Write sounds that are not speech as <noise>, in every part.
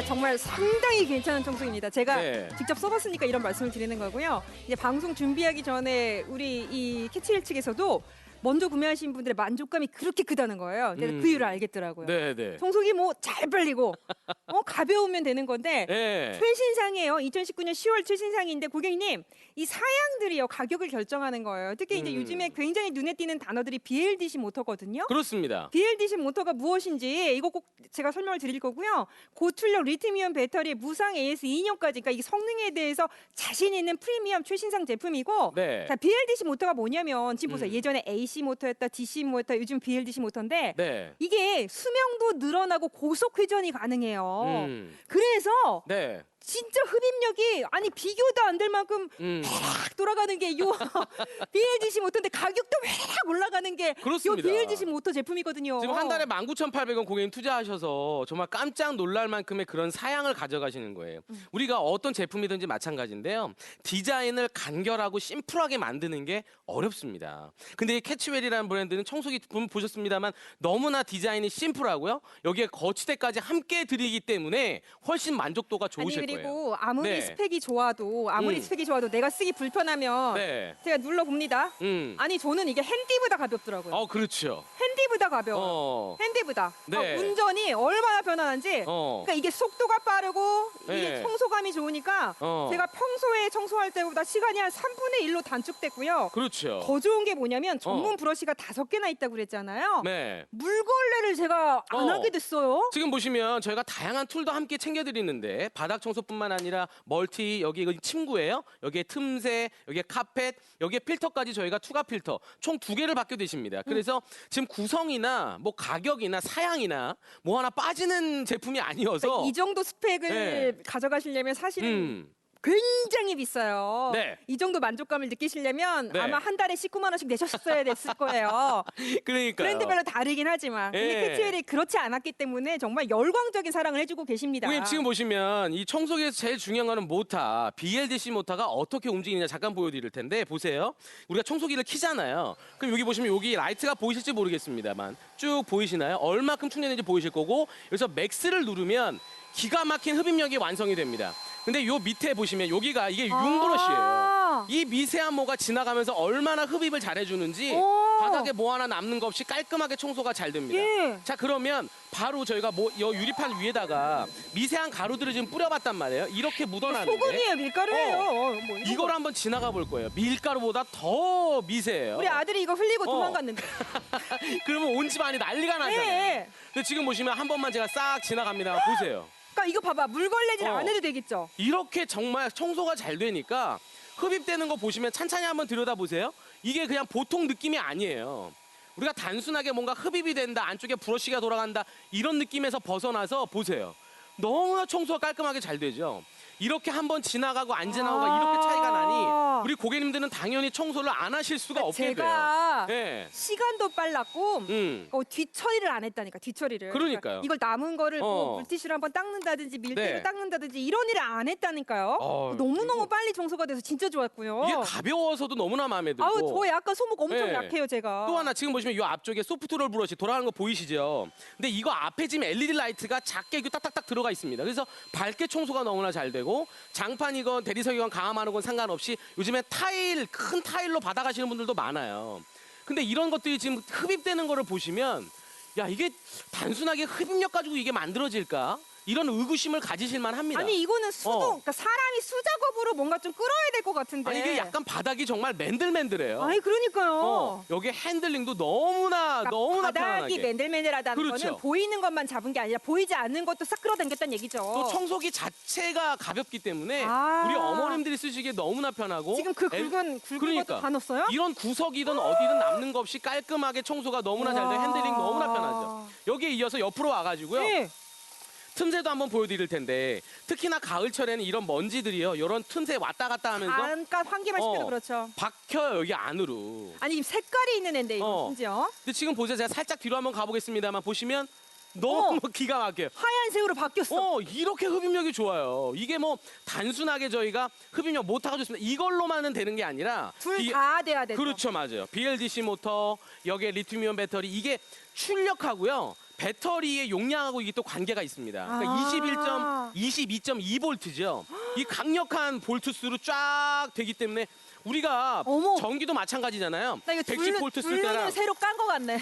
아 정말 상당히 괜찮은 청소기입니다. 제가 네. 직접 써봤으니까 이런 말씀을 드리는 거고요. 이제 방송 준비하기 전에 우리 이 캐치힐 측에서도 먼저 구매하신 분들의 만족감이 그렇게 크다는 거예요. 그래서 음. 그 이유를 알겠더라고요. 네, 네. 청소기 뭐잘 빨리고 어 가벼우면 되는 건데 <laughs> 네. 최신상이에요. 2019년 10월 최신상인데 고객님 이 사양들이요 가격을 결정하는 거예요. 특히 이제 음. 요즘에 굉장히 눈에 띄는 단어들이 BLDC 모터거든요. 그렇습니다. BLDC 모터가 무엇인지 이거 꼭 제가 설명을 드릴 거고요. 고출력 리튬이온 배터리 무상 AS 2년까지 그러니까 이 성능에 대해서 자신 있는 프리미엄 최신상 제품이고 네. 자, BLDC 모터가 뭐냐면 지금 보세요. 음. 예전에 AC 모터였다, DC 모터, 요즘 BLDC 모터인데 네. 이게 수명도 늘어나고 고속 회전이 가능해요. 음. 그래서 네. 진짜 흡입력이 아니 비교도 안 될 만큼 음. 팍 돌아가는 게 요 <laughs> BLDC 모터인데 가격도 확 올라가는 게 요 그렇습니다. BLDC 모터 제품이거든요. 지금 한 달에 19,800원 고객님 투자하셔서 정말 깜짝 놀랄 만큼의 그런 사양을 가져가시는 거예요. 음. 우리가 어떤 제품이든지 마찬가지인데요. 디자인을 간결하고 심플하게 만드는 게 어렵습니다. 근데 이 캐치웰이라는 브랜드는 청소기 분 보셨습니다만 너무나 디자인이 심플하고요. 여기에 거치대까지 함께 드리기 때문에 훨씬 만족도가 좋으실 그리고 거예요. 아무리 네. 스펙이 좋아도 아무리 음. 스펙이 좋아도 내가 쓰기 불편하면 네. 제가 눌러 봅니다. 음. 아니 저는 이게 핸디보다 가볍더라고요. 어, 그렇죠. 핸디보다 가벼워. 어. 핸디보다. 네. 어, 운전이 얼마나 편안한지. 어. 그러니까 이게 속도가 빠르고 이게 네. 청소감이 좋으니까 어. 제가 평소에 청소할 때보다 시간이 한 3분의 1로 단축됐고요. 그렇죠. 더 좋은 게 뭐냐면 전문 어. 브러쉬가 다섯 개나 있다고 그랬잖아요. 네. 물걸레를 제가 안 어. 하게 됐어요. 지금 보시면 저희가 다양한 툴도 함께 챙겨드리는데 바닥 청소 뿐만 아니라 멀티 여기 이거 침구예요. 여기에 틈새, 여기에 카펫, 여기에 필터까지 저희가 투가 필터 총 두 개를 받게 되십니다. 그래서 지금 구성이나 뭐 가격이나 사양이나 뭐 하나 빠지는 제품이 아니어서 그러니까 이 정도 스펙을 네. 가져가시려면 사실은 음, 굉장히 비싸요. 네. 이 정도 만족감을 느끼시려면 네. 아마 한 달에 19만 원씩 내셨어야 됐을 거예요. <laughs> 그러니까 브랜드별로 다르긴 하지만 근데 예. 캐치웰이 그렇지 않았기 때문에 정말 열광적인 사랑을 해주고 계십니다. 고객님 지금 보시면 이 청소기에서 제일 중요한 거는 모터, BLDC 모터가 어떻게 움직이냐 잠깐 보여드릴 텐데 보세요. 우리가 청소기를 키잖아요. 그럼 여기 보시면 여기 라이트가 보이실지 모르겠습니다만 쭉 보이시나요? 얼마큼 충전되는지 보이실 거고 여기서 맥스를 누르면 기가 막힌 흡입력이 완성이 됩니다. 근데 요 밑에 보시면 여기가 이게 융브러시예요. 아. 이 미세한 모가 지나가면서 얼마나 흡입을 잘해주는지 오. 바닥에 뭐 하나 남는 거 없이 깔끔하게 청소가 잘 됩니다. 예. 자 그러면 바로 저희가 뭐 여 유리판 위에다가 미세한 가루들을 지금 뿌려봤단 말이에요. 이렇게 묻어놨는데 소금이에요, 밀가루예요. 어. 어, 뭐 이런 이걸 거. 한번 지나가 볼 거예요. 밀가루보다 더 미세해요. 우리 아들이 이거 흘리고 어. 도망갔는데. <laughs> 그러면 온 집안이 난리가 나잖아요. 예. 근데 지금 보시면 한 번만 제가 싹 지나갑니다. 보세요. 그러니까 이거 봐봐 물걸레질 어. 안 해도 되겠죠. 이렇게 정말 청소가 잘 되니까 흡입되는 거 보시면 찬찬히 한번 들여다 보세요. 이게 그냥 보통 느낌이 아니에요. 우리가 단순하게 뭔가 흡입이 된다, 안쪽에 브러쉬가 돌아간다 이런 느낌에서 벗어나서 보세요. 너무나 청소가 깔끔하게 잘 되죠. 이렇게 한 번 지나가고 안 지나가고 아. 이렇게 차이가 나니 우리 고객님들은 당연히 청소를 안 하실 수가 없게 제가 돼요. 네. 시간도 빨랐고 음. 어, 뒤처리를 안 했다니까 뒤처리를. 그러니까요. 이걸 남은 거를 어. 뭐 물티슈로 한번 닦는다든지 밀대로 네. 닦는다든지 이런 일을 안 했다니까요. 어, 너무 너무 빨리 청소가 돼서 진짜 좋았고요. 이게 가벼워서도 너무나 마음에 들고 아우 저 약간 소목 엄청 네. 약해요 제가. 또 하나 지금 보시면 이 앞쪽에 소프트롤 브러쉬 돌아가는 거 보이시죠? 근데 이거 앞에 지금 LED 라이트가 작게 딱딱딱 들어가 있습니다. 그래서 밝게 청소가 너무나 잘 되고 장판이건 대리석이건 강화하는 건 상관없이 요즘에 타일 큰 타일로 받아가시는 분들도 많아요. 근데 이런 것들이 지금 흡입되는 거를 보시면 야 이게 단순하게 흡입력 가지고 이게 만들어질까? 이런 의구심을 가지실 만합니다. 아니 이거는 수동, 어. 그러니까 사람이 수작업으로 뭔가 좀 끌어야 될 것 같은데. 아니, 이게 약간 바닥이 정말 맨들맨들해요. 아니 그러니까요. 어, 여기 핸들링도 너무나 그러니까 너무나 바닥이 편안하게. 맨들맨들하다는 그렇죠. 거는 보이는 것만 잡은 게 아니라 보이지 않는 것도 싹 끌어당겼다는 얘기죠. 또 청소기 자체가 가볍기 때문에 아. 우리 어머님들이 쓰시기에 너무나 편하고 지금 그 엘- 굵은 굵은 그러니까. 것도 다 넣었어요? 이런 구석이든 어디든 남는 거 없이 깔끔하게 청소가 너무나 잘 돼. 우와. 핸들링 너무나 편하죠. 여기에 이어서 옆으로 와가지고요. 네. 틈새도 한번 보여드릴 텐데 특히나 가을철에는 이런 먼지들이요. 이런 틈새 왔다 갔다 하면서 잠깐 환기만 시켜도 어. 그렇죠. 박혀요 여기 안으로. 아니 지금 색깔이 있는 앤데 이거 어. 심지어 근데 지금 보세요. 제가 살짝 뒤로 한번 가보겠습니다만 보시면 너무 <laughs> 기가 막혀요. 하얀색으로 바뀌었어. 어 이렇게 흡입력이 좋아요. 이게 뭐 단순하게 저희가 흡입력 모터가 좋습니다. 이걸로만은 되는 게 아니라 둘 이- 다 돼야 돼. 그렇죠 맞아요. BLDC 모터 여기에 리튬이온 배터리 이게 출력하고요. 배터리의 용량하고 이게 또 관계가 있습니다. 그러니까 아. 21점 22볼트죠. 이 강력한 볼트 수로 쫙 되기 때문에 우리가 어머. 전기도 마찬가지잖아요. 나 이거 110 볼트 쓸 줄눈을 때랑 새로 깐것 같네.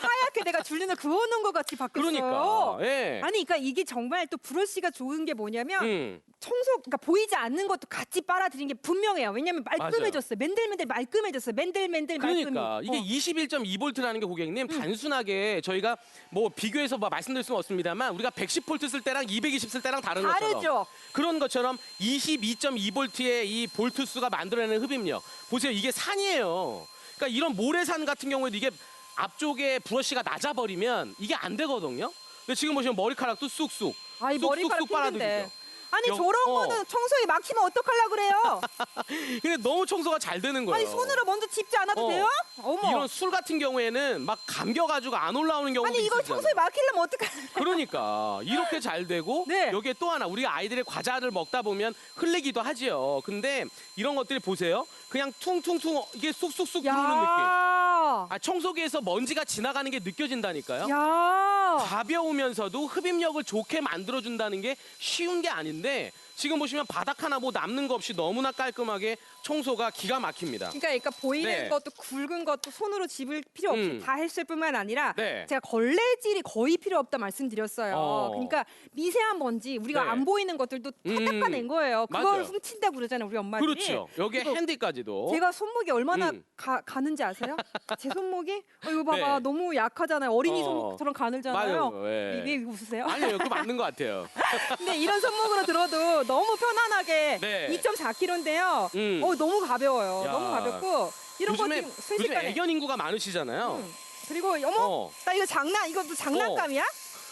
하얗게 내가 줄눈을 그어놓은 것 같이 바뀌었어요. 그러니까 예. 아니, 그러니까 이게 정말 또 브러쉬가 좋은 게 뭐냐면 음. 청소, 그러니까 보이지 않는 것도 같이 빨아들인 게 분명해요. 왜냐면 말끔해졌어요. 맨들맨들 말끔해졌어요. 맨들맨들 그러니까 말끔히. 이게 어. 21.2볼트라는 게 고객님 단순하게 저희가 뭐 비교해서 뭐 말씀드릴 수는 없습니다만 우리가 110볼트 쓸 때랑 220 쓸 때랑 다른 것처럼 다르죠. 그런 것처럼 22.2볼트의 이 볼트 수가 만들어내는 흡입력 보세요 이게 산이에요. 그러니까 이런 모래산 같은 경우에도 이게 앞쪽에 브러쉬가 낮아버리면 이게 안 되거든요. 근데 지금 보시면 머리카락도 쑥쑥 아이 쑥쑥 머리카락 힘든데. 빨아들이죠. 아니 여- 저런 어. 거는 청소에 막히면 어떡하려 그래요? <laughs> 근데 너무 청소가 잘 되는 거예요. 아니 손으로 먼저 짚지 않아도 어. 돼요? 어머. 이런 술 같은 경우에는 막 감겨가지고 안 올라오는 경우도 아니 이걸 있잖아요. 청소에 막히려면 어떡해? 그러니까 이렇게 잘 되고 <laughs> 네. 여기에 또 하나 우리가 아이들이 과자를 먹다 보면 흘리기도 하지요. 근데 이런 것들이 보세요. 그냥 퉁퉁퉁 이게 쑥쑥쑥 들어오는 느낌. 야. 아 청소기에서 먼지가 지나가는 게 느껴진다니까요. 야. 가벼우면서도 흡입력을 좋게 만들어준다는 게 쉬운 게 아닌데 지금 보시면 바닥 하나 뭐 남는 거 없이 너무나 깔끔하게 청소가 기가 막힙니다. 그러니까, 그러니까 보이는 네. 것도 굵은 것도 손으로 집을 필요 없이 음. 다 했을 뿐만 아니라 네. 제가 걸레질이 거의 필요 없다 말씀드렸어요. 어. 그러니까 미세한 먼지 우리가 네. 안 보이는 것들도 다 음. 닦아낸 거예요. 그걸 맞아요. 훔친다고 그러잖아요, 우리 엄마들이. 그렇죠. 여기에 핸디까지도. 제가 손목이 얼마나 음. 가, 가는지 아세요? 제 손목이 어, 이거 봐봐 네. 너무 약하잖아요. 어린이 어. 손목처럼 가늘잖아요. 맞아요. 예. 왜 웃으세요? 아니에요. 그 맞는 것 같아요. <laughs> 근데 이런 손목으로 들어도 너무 편안하게 네. 2.4kg인데요. 음. 어 너무 가벼워요. 야. 너무 가볍고 이런 거 요즘에 지금 요즘 순식간에. 애견 인구가 많으시잖아요. 음. 그리고 어머 어. 나 이거 장난 이것도 장난감이야?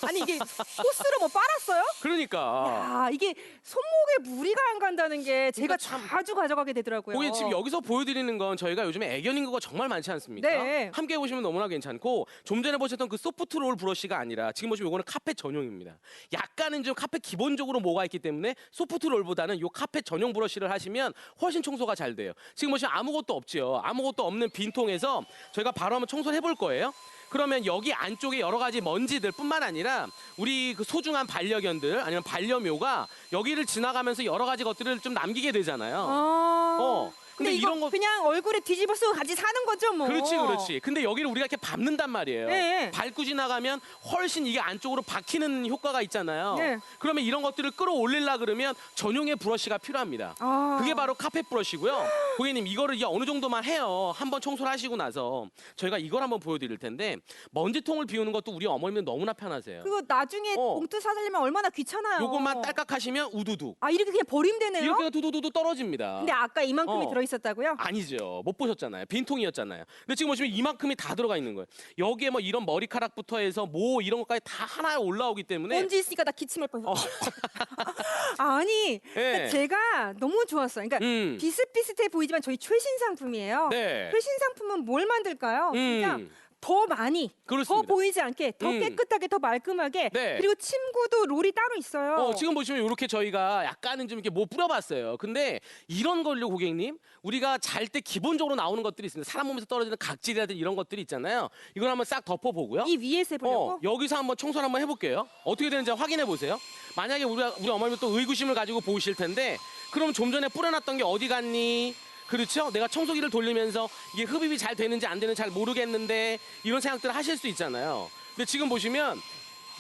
아니 이게 호스로 뭐 빨았어요? 그러니까 야 이게 손목에 무리가 안 간다는 게 제가 그러니까 참- 자주 가져가게 되더라고요. 고객님 지금 여기서 보여드리는 건 저희가 요즘에 애견 인구가 정말 많지 않습니까? 네. 함께 보시면 너무나 괜찮고 좀 전에 보셨던 그 소프트 롤 브러쉬가 아니라 지금 보시면 이거는 카펫 전용입니다. 약간은 좀 카펫 기본적으로 뭐가 있기 때문에 소프트 롤보다는 요 카펫 전용 브러쉬를 하시면 훨씬 청소가 잘 돼요. 지금 보시면 아무것도 없죠. 아무것도 없는 빈통에서 저희가 바로 한번 청소를 해볼 거예요. 그러면 여기 안쪽에 여러 가지 먼지들 뿐만 아니라 우리 그 소중한 반려견들 아니면 반려묘가 여기를 지나가면서 여러 가지 것들을 좀 남기게 되잖아요. 아. 어. 근데, 이거 이런 거 그냥 얼굴에 뒤집어 쓰고 같이 사는 거죠 뭐. 그렇지 그렇지. 근데 여기를 우리가 이렇게 밟는단 말이에요. 네. 밟고 지나가면 훨씬 이게 안쪽으로 박히는 효과가 있잖아요. 네. 그러면 이런 것들을 끌어올리려 그러면 전용의 브러쉬가 필요합니다. 아. 그게 바로 카펫 브러쉬고요. 고객님 이거를 이제 어느 정도만 해요. 한번 청소를 하시고 나서 저희가 이걸 한번 보여드릴 텐데 먼지통을 비우는 것도 우리 어머님은 너무나 편하세요. 그거 나중에 어. 봉투 사들려면 얼마나 귀찮아요. 요것만 딸깍 하시면 우두둑. 아 이렇게 그냥 버리면 되네요. 이렇게 두두두두 떨어집니다. 근데 아까 이만큼이 어. 들어 있었다고요? 아니죠. 못 보셨잖아요. 빈통이었잖아요. 근데 지금 보시면 이만큼이 다 들어가 있는 거예요. 여기에 뭐 이런 머리카락부터 해서 뭐 이런 것까지 다 하나에 올라오기 때문에 먼지 있으니까 나 기침할 뻔했어. 어. <laughs> 아니, 네. 그러니까 제가 너무 좋았어요. 그러니까 음. 비슷비슷해 보이지만 저희 최신 상품이에요. 네. 최신 상품은 뭘 만들까요? 음. 더 많이, 그렇습니다. 더 보이지 않게, 더 음. 깨끗하게, 더 말끔하게. 네. 그리고 침구도 롤이 따로 있어요. 어, 지금 보시면 이렇게 저희가 약간은 좀 이렇게 뭐 뿌려봤어요. 근데 이런 걸로 고객님, 우리가 잘 때 기본적으로 나오는 것들이 있습니다. 사람 몸에서 떨어지는 각질이라든지 이런 것들이 있잖아요. 이걸 한번 싹 덮어보고요. 이 위에서 해보려고. 어, 여기서 한번 청소를 한번 해볼게요. 어떻게 되는지 확인해 보세요. 만약에 우리 우리 어머님이 또 의구심을 가지고 보실 텐데, 그럼 좀 전에 뿌려놨던 게 어디 갔니? 그렇죠? 내가 청소기를 돌리면서 이게 흡입이 잘 되는지 안 되는지 잘 모르겠는데 이런 생각들을 하실 수 있잖아요. 근데 지금 보시면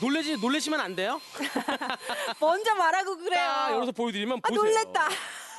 놀래지 놀래시면 안 돼요. <laughs> 먼저 말하고 그래요. 딱 열어서 보여드리면 아, 보세요. 놀랬다.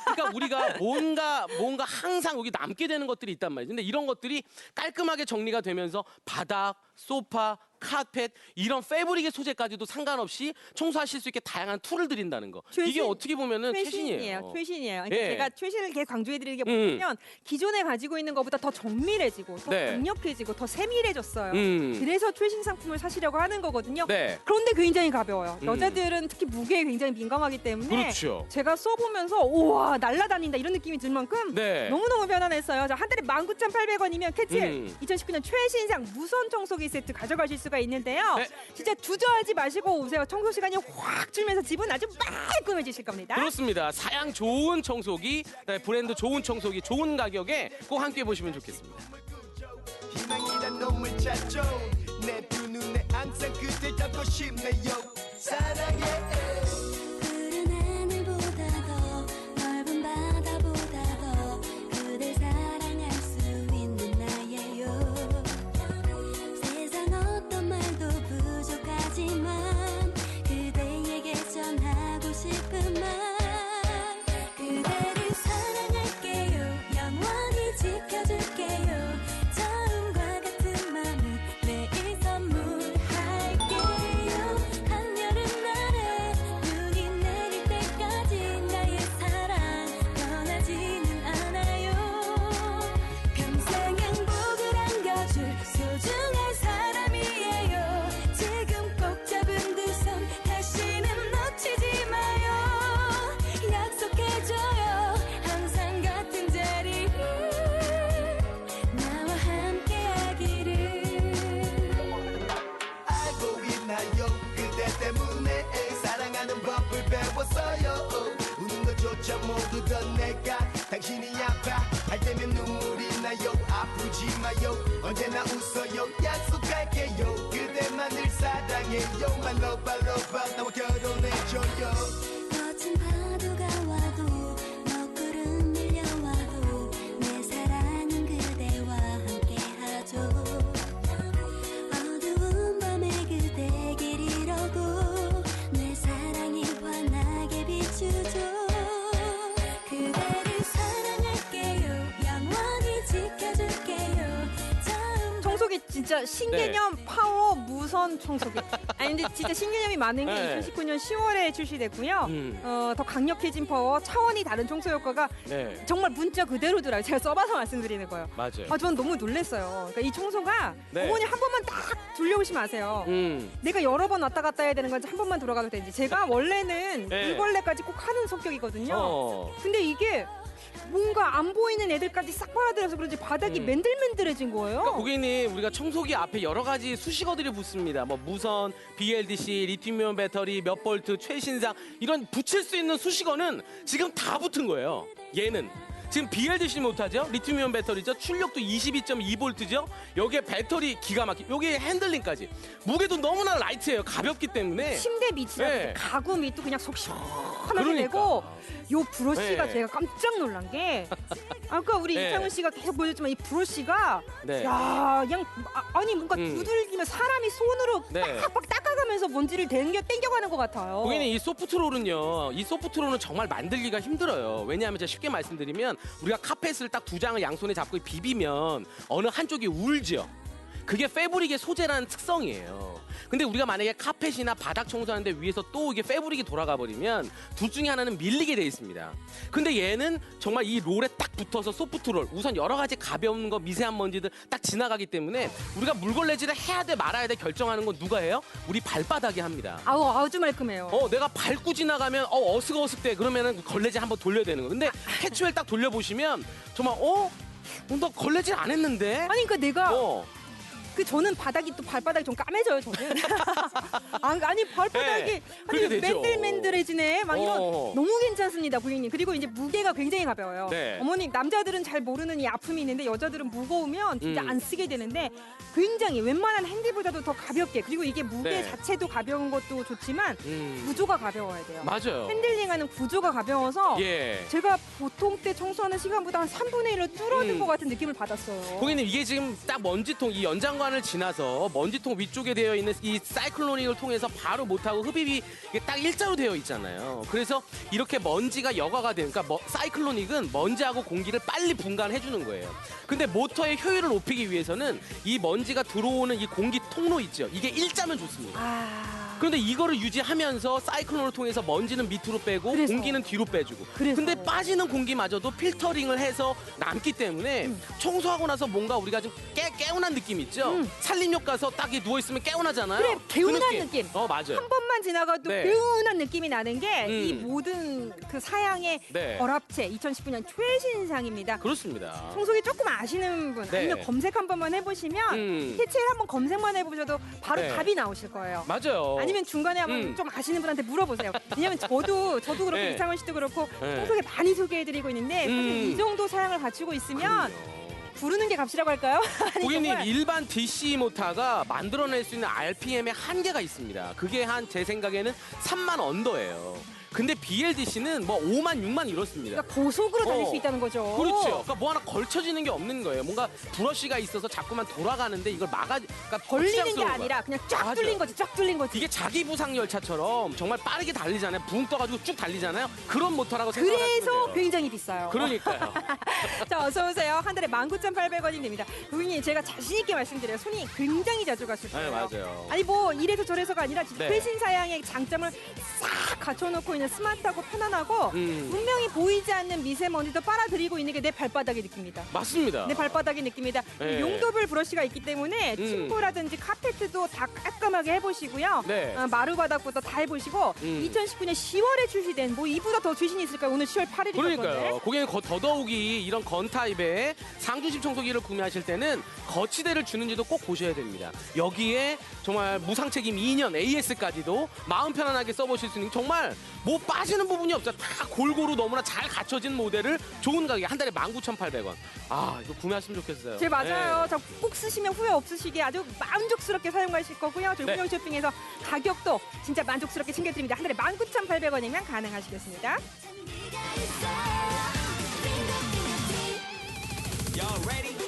그러니까 우리가 <laughs> 뭔가 뭔가 항상 여기 남게 되는 것들이 있단 말이죠. 근데 이런 것들이 깔끔하게 정리가 되면서 바닥, 소파, 카펫 이런 패브릭의 소재까지도 상관없이 청소하실 수 있게 다양한 툴을 드린다는 거. 이게 최신- 어떻게 보면은 최신이에요. 최신이에요. 최신이에요. 그러니까 예. 제가 최신을 계속 강조해드리는 게 음. 뭐냐면 기존에 가지고 있는 것보다 더 정밀해지고 더 네. 강력해지고 더 세밀해졌어요. 음. 그래서 최신 상품을 사시려고 하는 거거든요. 네. 그런데 굉장히 가벼워요. 음. 여자들은 특히 무게에 굉장히 민감하기 때문에 그렇죠. 제가 써보면서 우와 날라다닌다 이런 느낌이 들 만큼 네. 너무너무 편안했어요. 자, 한 달에 19,800원이면 캐칠 음. 2019년 최신상 무선 청소기 세트 가져가실 수가 있는데요. 네. 진짜 주저하지 마시고 오세요. 청소 시간이 확 줄면서 집은 아주 깔끔해지실 겁니다. 그렇습니다. 사양 좋은 청소기, 네, 브랜드 좋은 청소기, 좋은 가격에 꼭 함께 보시면 좋겠습니다. 희망이란 놈을 찾죠 내 두 눈에 항상 그댈 담고 싶네요 사랑해 당신이 아파. 할 때면 눈물이 나요. 아프지 마요. 언제나 웃어요. 약속할게요. 그대만을 사랑해요. My love my love 나와 결혼해줘요 진짜 신개념 파워 무선 청소기. 아니 근데 진짜 신개념이 많은 게 네. 2019년 10월에 출시됐고요. 음. 어, 더 강력해진 파워, 차원이 다른 청소 효과가 네, 정말 문자 그대로더라고요. 제가 써봐서 말씀드리는 거예요. 맞아요. 아, 전 너무 놀랐어요. 그러니까 이 청소가 네. 어머니 한 번만 딱 돌려오시면 아세요. 음, 내가 여러 번 왔다 갔다 해야 되는 건지 한 번만 돌아가도 되는지. 제가 원래는 네. 물걸레까지 꼭 하는 성격이거든요. 어, 근데 이게 뭔가 안 보이는 애들까지 싹 빨아들여서 그런지 바닥이 음. 맨들맨들해진 거예요. 그러니까 고객님 우리가 청소기 앞에 여러 가지 수식어들이 붙습니다. 뭐 무선, BLDC, 리튬이온 배터리, 몇 볼트, 최신상 이런 붙일 수 있는 수식어는 지금 다 붙은 거예요. 얘는 지금 BLDC 못하죠? 리튬이온 배터리죠? 출력도 22.2볼트죠? 여기에 배터리 기가 막히, 여기에 핸들링까지 무게도 너무나 라이트해요. 가볍기 때문에. 침대 밑이라 네. 가구 밑도 그냥 속 시원 하게 그러니까. 되고 요 브러쉬가 네. 제가 깜짝 놀란 게 아까 우리 <laughs> 네. 이창훈 씨가 계속 보여줬지만 이 브러쉬가 네. 야 그냥 아, 니 뭔가 음. 두들기면 사람이 손으로 네. 빡빡 닦아가면서 먼지를 땡겨 땡겨가는 것 같아요. 고객님 이 소프트롤은요 이 소프트롤은 정말 만들기가 힘들어요 왜냐하면 제가 쉽게 말씀드리면 우리가 카펫을 딱 두 장을 양손에 잡고 비비면 어느 한쪽이 울죠 그게 패브릭의 소재라는 특성이에요 근데 우리가 만약에 카펫이나 바닥 청소하는데 위에서 또 이게 패브릭이 돌아가 버리면 둘 중에 하나는 밀리게 돼 있습니다 근데 얘는 정말 이 롤에 딱 붙어서 소프트롤 우선 여러 가지 가벼운 거 미세한 먼지들 딱 지나가기 때문에 우리가 물걸레질을 해야 돼 말아야 돼 결정하는 건 누가 해요? 우리 발바닥이 합니다 아우 아주 말끔해요. 어, 내가 밟고 지나가면 어 어스거스대 그러면은 걸레질 한번 돌려야 되는 거. 근데 캐치웰 딱 돌려보시면 정말 어? 어, 나 걸레질 안 했는데? 아니 그러니까 내가 어, 그 저는 바닥이 또 발바닥이 좀 까매져요 저는. <laughs> 아, 아니 발바닥이 네, 아니 그렇게 되죠. 맨들맨들해지네 막 이런 어. 너무 괜찮습니다 고객님. 그리고 이제 무게가 굉장히 가벼워요. 네. 어머니 남자들은 잘 모르는 이 아픔이 있는데 여자들은 무거우면 진짜 음. 안 쓰게 되는데 굉장히 웬만한 핸디보다도 더 가볍게 그리고 이게 무게 네. 자체도 가벼운 것도 좋지만 음, 구조가 가벼워야 돼요. 맞아요. 핸들링하는 구조가 가벼워서 예. 제가 보통 때 청소하는 시간보다 한 3분의 1로 줄어든 음. 것 같은 느낌을 받았어요. 고객님 이게 지금 딱 먼지통 이 연장관 을 지나서 먼지통 위쪽에 되어 있는 이 사이클로닉을 통해서 바로 못하고 흡입이 딱 일자로 되어 있잖아요. 그래서 이렇게 먼지가 여과가 되는 그러니까 뭐- 사이클로닉은 먼지하고 공기를 빨리 분간해 주는 거예요. 근데 모터의 효율을 높이기 위해서는 이 먼지가 들어오는 이 공기 통로 있죠. 이게 일자면 좋습니다. 아. 그런데 이거를 유지하면서 사이클론을 통해서 먼지는 밑으로 빼고 그래서. 공기는 뒤로 빼주고. 그래서. 근데 빠지는 공기마저도 필터링을 해서 남기 때문에 음. 청소하고 나서 뭔가 우리가 좀 깨, 개운한 느낌 있죠? 음. 산림욕 가서 딱 누워 있으면 개운하잖아요. 그래, 그 개운한 느낌. 어 맞아요. 한 번만 지나가도 네. 개운한 느낌이 나는 게 이 음. 모든 그 사양의 네. 결합체 2019년 최신상입니다. 그렇습니다. 청소기 조금 아시는 분 네. 아니면 검색 한 번만 해보시면 음. 캐치를 한번 검색만 해보셔도 바로 네. 답이 나오실 거예요. 맞아요. 아니 면 중간에 한번 음. 좀 아시는 분한테 물어보세요. 왜냐면 저도 저도 그렇고 네. 이창원 씨도 그렇고 네. 청소기 많이 소개해드리고 있는데 사실 음. 이 정도 사양을 갖추고 있으면. 부르는 게 값이라고 할까요? <laughs> 아니, 고객님 정말 일반 DC 모터가 만들어낼 수 있는 RPM의 한계가 있습니다. 그게 한 제 생각에는 3만 언더예요. 근데 BLDC는 뭐 5만 6만 이렇습니다. 그러니까 고속으로 달릴 어. 수 있다는 거죠. 그렇죠. 그러니까 뭐 하나 걸쳐지는 게 없는 거예요. 뭔가 브러쉬가 있어서 자꾸만 돌아가는데 이걸 막아 그러니까 벌리는 게. 아니라 그냥 쫙 맞아요. 뚫린 거지, 쫙 뚫린 거지. 이게 자기 부상 열차처럼 정말 빠르게 달리잖아요. 붕 떠가지고 쭉 달리잖아요. 그런 모터라고 생각하시면 그래서 돼요. 굉장히 비싸요. 그러니까요. <laughs> 자, 어서 오세요. 한 달에 19,800원이 됩니다. 고객님, 제가 자신 있게 말씀드려요. 손이 굉장히 자주 갔을 네, 거예요. 맞아요. 아니 뭐 이래서 저래서가 아니라 네. 최신 사양의 장점을 싹 갖춰놓고 있는 스마트하고 편안하고 음. 분명히 보이지 않는 미세먼지도 빨아들이고 있는 게 내 발바닥이 느낍니다. 맞습니다. 내 발바닥이 느낍니다. 네. 용도별 브러쉬가 있기 때문에 음. 침구라든지 카페트도 다 깔끔하게 해보시고요. 네. 어, 마루 바닥부터 다 해보시고 음. 2019년 10월에 출시된 뭐 이보다 더 최신이 있을까요? 오늘 10월 8일이었던데. 그러니까요. 고객님 거- 더더욱이 이런 건 타입의 상중심 청소기를 구매하실 때는 거치대를 주는지도 꼭 보셔야 됩니다. 여기에 정말 무상책임 2년 AS까지도 마음 편안하게 써보실 수 있는 정말 뭐 빠지는 부분이 없죠. 다 골고루 너무나 잘 갖춰진 모델을 좋은 가격에 한 달에 19,800원. 아 이거 구매하시면 좋겠어요. 제 맞아요. 네. 저꼭 쓰시면 후회 없으시게 아주 만족스럽게 사용하실 거고요. 저희 네. 운영 쇼핑에서 가격도 진짜 만족스럽게 챙겨드립니다. 한 달에 19,800원이면 가능하시겠습니다. Y'all ready?